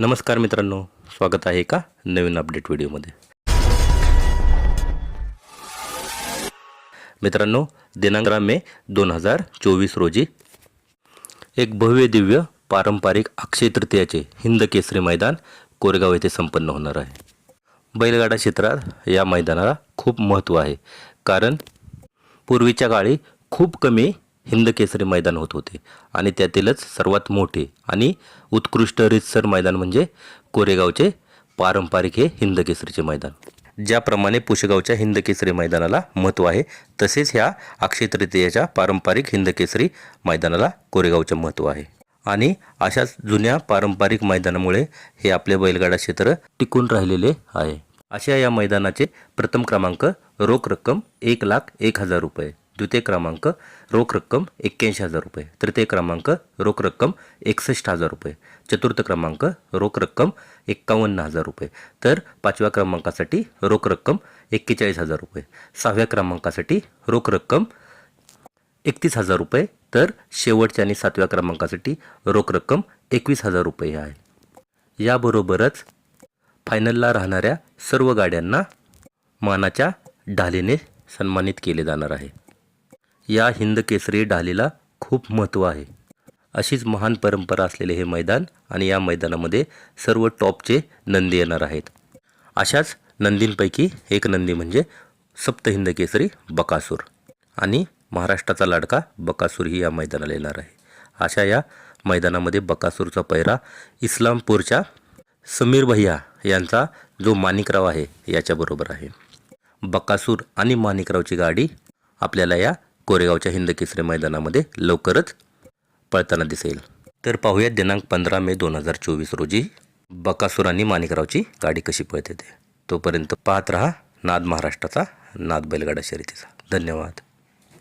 नमस्कार मित्रांनो स्वागत आहे का नवीन अपडेट व्हिडिओमध्ये. मित्रांनो दिनांक मे दोन हजार चोवीस रोजी एक भव्य दिव्य पारंपरिक अक्षय तृतीयाचे हिंद केसरी मैदान कोरेगाव येथे संपन्न होणार आहे. बैलगाडा क्षेत्रात या मैदानाला खूप महत्त्व आहे. कारण पूर्वीच्या काळी खूप कमी हिंदकेसरी मैदान होत होते. आणि त्यातीलच सर्वात मोठे आणि उत्कृष्ट रितसर मैदान म्हणजे कोरेगावचे पारंपरिक हे हिंदकेसरीचे मैदान. ज्याप्रमाणे पुशेगावच्या हिंदकेसरी मैदानाला महत्त्व आहे तसेच ह्या अक्षय तृतीयेच्या पारंपरिक हिंदकेसरी मैदानाला कोरेगावचे महत्त्व आहे. आणि अशाच जुन्या पारंपरिक मैदानामुळे हे आपले बैलगाडा क्षेत्र टिकून राहिलेले आहे. अशा या मैदानाचे प्रथम क्रमांक रोख रक्कम एक लाख एक हजार रुपये. द्वितीय क्रमांक रोख रक्कम एक्क्याऐंशी हजार रुपये. तृतीय क्रमांक रोख रक्कम एकसष्ट हजार रुपये. चतुर्थ क्रमांक रोख रक्कम एक्कावन्न हजार रुपये. तर पाचव्या क्रमांकासाठी रोख रक्कम एक्केचाळीस हजार रुपये. सहाव्या क्रमांकासाठी रोख रक्कम एकतीस हजार रुपये. तर शेवटच्या आणि सातव्या क्रमांकासाठी रोख रक्कम एकवीस हजार रुपये आहे. याबरोबरच फायनलला राहणाऱ्या सर्व गाड्यांना मानाच्या ढालीने सन्मानित केले जाणार आहे. या हिंदकेसरी डालीला ढालीला खूप महत्त्व आहे. अशीच महान परंपरा असलेले हे मैदान आणि या मैदानामध्ये सर्व टॉपचे नंदी येणार आहेत. अशाच नंदींपैकी एक नंदी म्हणजे सप्तहिंद केसरी बकासूर आणि महाराष्ट्राचा लाडका बकासूरही या मैदानाला येणार आहे. अशा या मैदानामध्ये बकासूरचा पैरा इस्लामपूरच्या समीर भैया यांचा जो माणिकराव आहे याच्याबरोबर आहे. बकासूर आणि माणिकरावची गाडी आपल्याला या कोरेगावच्या हिंद केसरी मैदानामध्ये लवकरच पळताना दिसेल. तर पाहूया दिनांक पंधरा मे दोन हजार चोवीस रोजी बकासूर आणि माणिकरावची गाडी कशी पळते ते तोपर्यंत पाहत रहा नाद महाराष्ट्राचा नाद बैलगाडा शर्यतीचा. धन्यवाद.